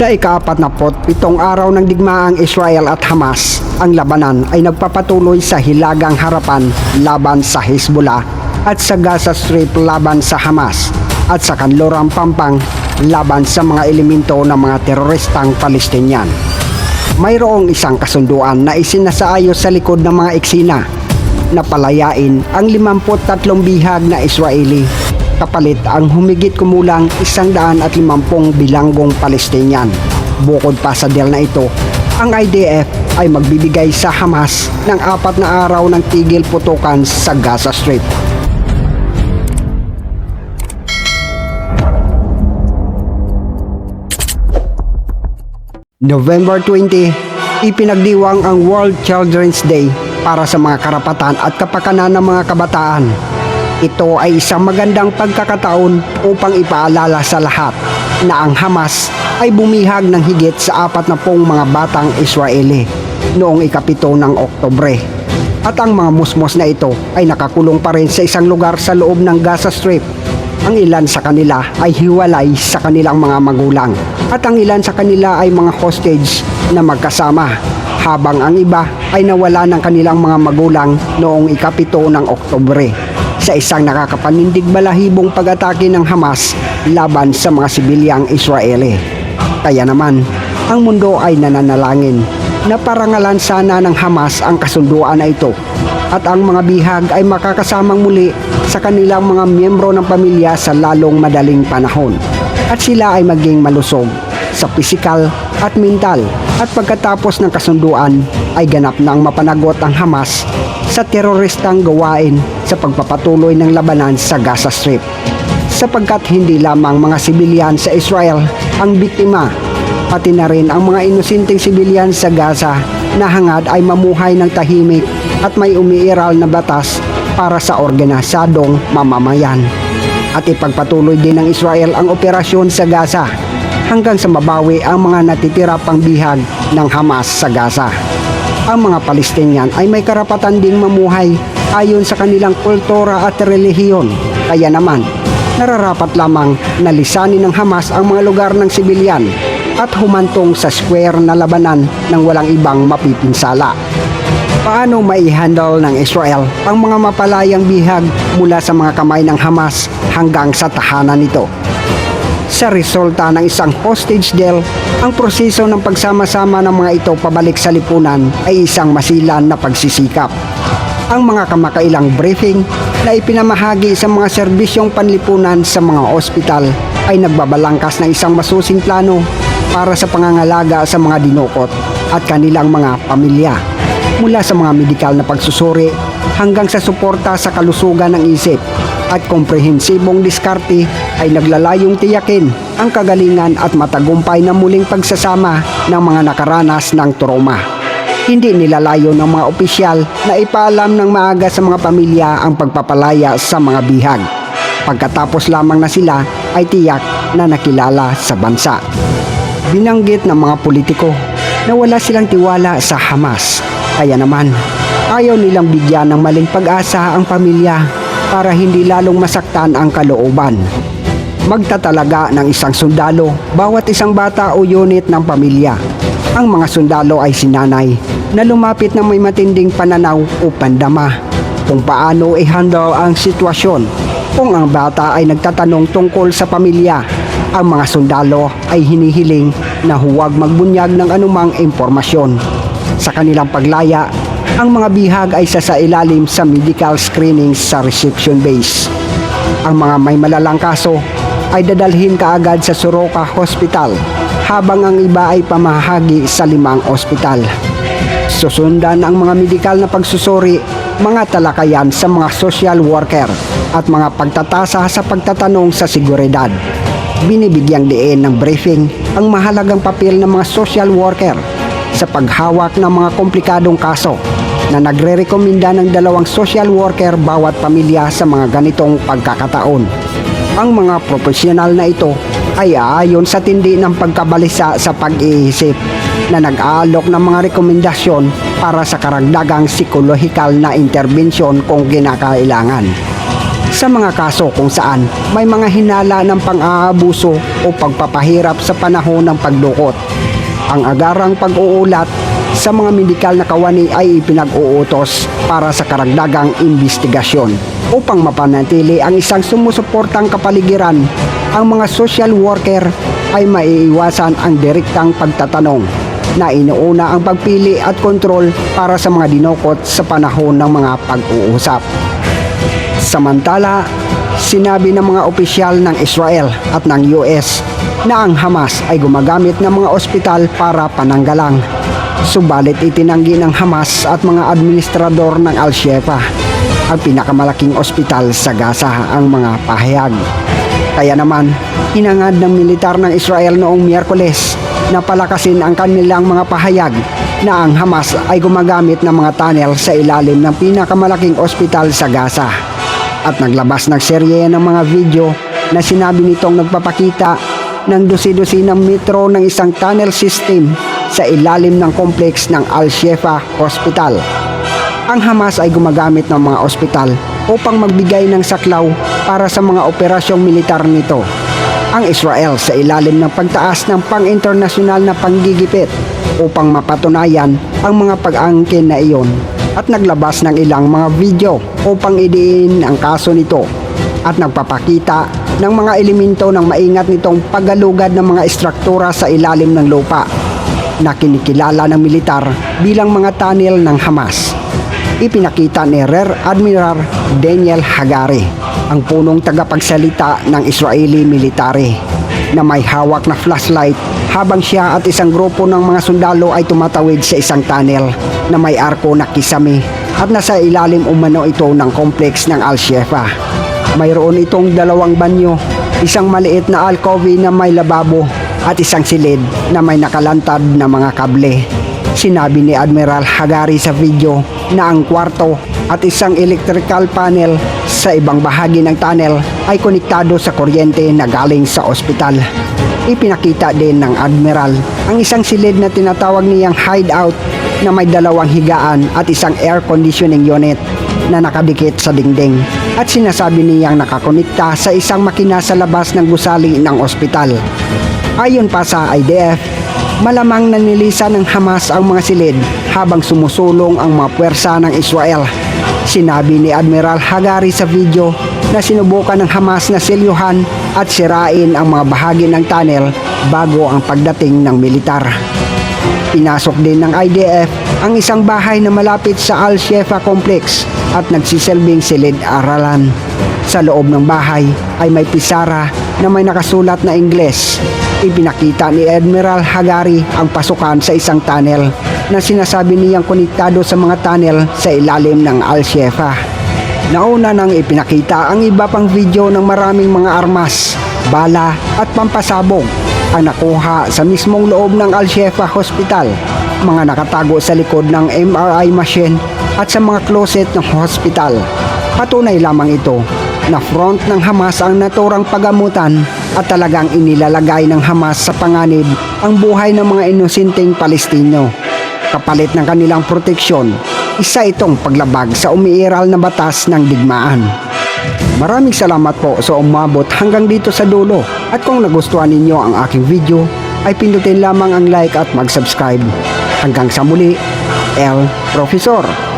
Sa ikaapat na pitong araw ng digmaang Israel at Hamas, ang labanan ay nagpapatuloy sa hilagang harapan laban sa Hezbollah at sa Gaza Strip laban sa Hamas at sa Kanlurang Pampang laban sa mga elemento ng mga teroristang Palestinian. Mayroong isang kasunduan na isinasaayos sa likod ng mga eksena na palayain ang 53 bihag na Israeli kapalit ang humigit kumulang 150 bilanggong Palestinian. Bukod pa sa deal na ito, ang IDF ay magbibigay sa Hamas ng apat na araw ng tigil putukan sa Gaza Strip. November 20, ipinagdiwang ang World Children's Day para sa mga karapatan at kapakanan ng mga kabataan. Ito ay isang magandang pagkakataon upang ipaalala sa lahat na ang Hamas ay bumihag ng higit sa apat na pong mga batang Israeli noong ikapito ng Oktobre. At ang mga musmos na ito ay nakakulong pa rin sa isang lugar sa loob ng Gaza Strip ang ilan sa kanila ay hiwalay sa kanilang mga magulang at ang ilan sa kanila ay mga hostage na magkasama habang ang iba ay nawala ng kanilang mga magulang noong ikapito ng Oktobre sa isang nakakapanindig balahibong pag-atake ng Hamas laban sa mga sibilyang Israeli. Kaya naman, ang mundo ay nananalangin na parangalan sana ng Hamas ang kasunduan na ito at ang mga bihag ay makakasamang muli sa kanilang mga miyembro ng pamilya sa lalong madaling panahon at sila ay maging malusog sa pisikal at mental at pagkatapos ng kasunduan ay ganap nang mapanagot ang Hamas sa teroristang gawain sa pagpapatuloy ng labanan sa Gaza Strip sapagkat hindi lamang mga sibilyan sa Israel ang biktima pati na rin ang mga inosinteng sibilyan sa Gaza na hangad ay mamuhay ng tahimik at may umiiral na batas para sa organisadong mamamayan. At ipagpatuloy din ng Israel ang operasyon sa Gaza hanggang sa mabawi ang mga natitira pang bihag ng Hamas sa Gaza. Ang mga Palestinian ay may karapatan ding mamuhay ayon sa kanilang kultura at relihiyon. Kaya naman, nararapat lamang na lisanin ng Hamas ang mga lugar ng sibilyan at humantong sa square na labanan ng walang ibang mapipinsala. Paano mai-handle ng Israel ang mga mapalayang bihag mula sa mga kamay ng Hamas hanggang sa tahanan nito? Sa resulta ng isang hostage deal, ang proseso ng pagsama-sama ng mga ito pabalik sa lipunan ay isang masilan na pagsisikap. Ang mga kamakailang briefing na ipinamahagi sa mga serbisyong panlipunan sa mga ospital ay nagbabalangkas ng isang masusing plano para sa pangangalaga sa mga dinukot at kanilang mga pamilya mula sa mga medikal na pagsusuri hanggang sa suporta sa kalusugan ng isip at komprehensibong diskarte ay naglalayong tiyakin ang kagalingan at matagumpay na muling pagsasama ng mga nakaranas ng trauma. Hindi nilalayo ng mga opisyal na ipaalam ng maaga sa mga pamilya ang pagpapalaya sa mga bihag. Pagkatapos lamang na sila ay tiyak na nakilala sa bansa. Binanggit ng mga politiko na wala silang tiwala sa Hamas. Kaya naman, ayaw nilang bigyan ng maling pag-asa ang pamilya para hindi lalong masaktan ang kalooban. Magtatalaga ng isang sundalo bawat isang bata o unit ng pamilya. Ang mga sundalo ay sinanay na lumapit ng may matinding pananaw o pandama kung paano i-handle ang sitwasyon. Kung ang bata ay nagtatanong tungkol sa pamilya, ang mga sundalo ay hinihiling na huwag magbunyag ng anumang impormasyon. Sa kanilang paglaya, ang mga bihag ay sasailalim sa medical screening sa reception base. Ang mga may malalang kaso ay dadalhin kaagad sa Soroka Hospital habang ang iba ay pamahagi sa limang ospital. Susundan ang mga medikal na pagsusuri, mga talakayan sa mga social worker at mga pagtatasa sa pagtatanong sa seguridad. Binibigyang diin ng briefing ang mahalagang papel ng mga social worker sa paghawak ng mga komplikadong kaso na nagre-rekomenda ng dalawang social worker bawat pamilya sa mga ganitong pagkakataon. Ang mga profesional na ito ay aayon sa tindi ng pagkabalisa sa pag-iisip na nag-aalok ng mga rekomendasyon para sa karagdagang psikolohikal na interbensyon kung kinakailangan. sa mga kaso kung saan may mga hinala ng pang-aabuso o pagpapahirap sa panahon ng pagdukot. Ang agarang pag-uulat sa mga medikal na kawani ay ipinag-uutos para sa karagdagang investigasyon upang mapanatili ang isang sumusuportang kapaligiran. Ang mga social worker ay maiiwasan ang direktang pagtatanong na inuuna ang pagpili at kontrol para sa mga dinukot sa panahon ng mga pag-uusap. Samantala, sinabi ng mga opisyal ng Israel at ng US na ang Hamas ay gumagamit ng mga ospital para pananggalang. Subalit itinanggi ng Hamas at mga administrador ng Al-Shifa ang pinakamalaking ospital sa Gaza ang mga pahayag. Kaya naman, hinangad ng militar ng Israel noong Miyerkules na palakasin ang kanilang mga pahayag na ang Hamas ay gumagamit ng mga tunnel sa ilalim ng pinakamalaking ospital sa Gaza at naglabas ng serye ng mga video na sinabi nitong nagpapakita ng dusi-dusi ng metro ng isang tunnel system sa ilalim ng kompleks ng Al-Shifa Hospital. Ang Hamas ay gumagamit ng mga ospital upang magbigay ng saklaw para sa mga operasyong militar nito. Ang Israel sa ilalim ng pagtaas ng pang-internasyonal na panggigipit upang mapatunayan ang mga pag-angkin na iyon at naglabas ng ilang mga video upang idiin ang kaso nito at nagpapakita ng mga elemento ng maingat nitong paggalugad ng mga istruktura sa ilalim ng lupa na kinikilala ng militar bilang mga tunnel ng Hamas. Ipinakita ni Rear Admiral Daniel Hagari, ang punong tagapagsalita ng Israeli military, na may hawak na flashlight habang siya at isang grupo ng mga sundalo ay tumatawid sa isang tunnel na may arko na kisame at nasa ilalim umano ito ng kompleks ng Al-Shifa. Mayroon itong dalawang banyo, isang maliit na alcove na may lababo at isang silid na may nakalantad na mga kable. Sinabi ni Admiral Hagari sa video na ang kwarto at isang electrical panel sa ibang bahagi ng tunnel ay konektado sa kuryente na galing sa ospital. Ipinakita din ng Admiral ang isang silid na tinatawag niyang hideout na may dalawang higaan at isang air conditioning unit na nakadikit sa dingding at sinasabi niyang nakakonekta sa isang makina sa labas ng gusali ng ospital. Ayon pa sa IDF, malamang nanilisan ng Hamas ang mga silid habang sumusulong ang mga puwersa ng Israel. Sinabi ni Admiral Hagari sa video na sinubukan ng Hamas na silyuhan at sirain ang mga bahagi ng tunnel bago ang pagdating ng militar. Pinasok din ng IDF ang isang bahay na malapit sa Al-Shifa Complex at nagsisilbing silid-aralan. Sa loob ng bahay ay may pisara na may nakasulat na Ingles. Ipinakita ni Admiral Hagari ang pasukan sa isang tunnel na sinasabi niyang konektado sa mga tunnel sa ilalim ng Al-Shifa. Nauna nang ipinakita ang iba pang video ng maraming mga armas, bala at pampasabog ang nakuha sa mismong loob ng Al-Shifa Hospital, mga nakatago sa likod ng MRI machine at sa mga closet ng hospital. Patunay lamang ito na front ng Hamas ang naturang pagamutan at talagang inilalagay ng Hamas sa panganib ang buhay ng mga inosinteng Palestino. Kapalit ng kanilang proteksyon, isa itong paglabag sa umiiral na batas ng digmaan. Maraming salamat po sa umabot hanggang dito sa dulo at kung nagustuhan ninyo ang aking video ay pindutin lamang ang like at mag-subscribe. Hanggang sa muli, El Profesor.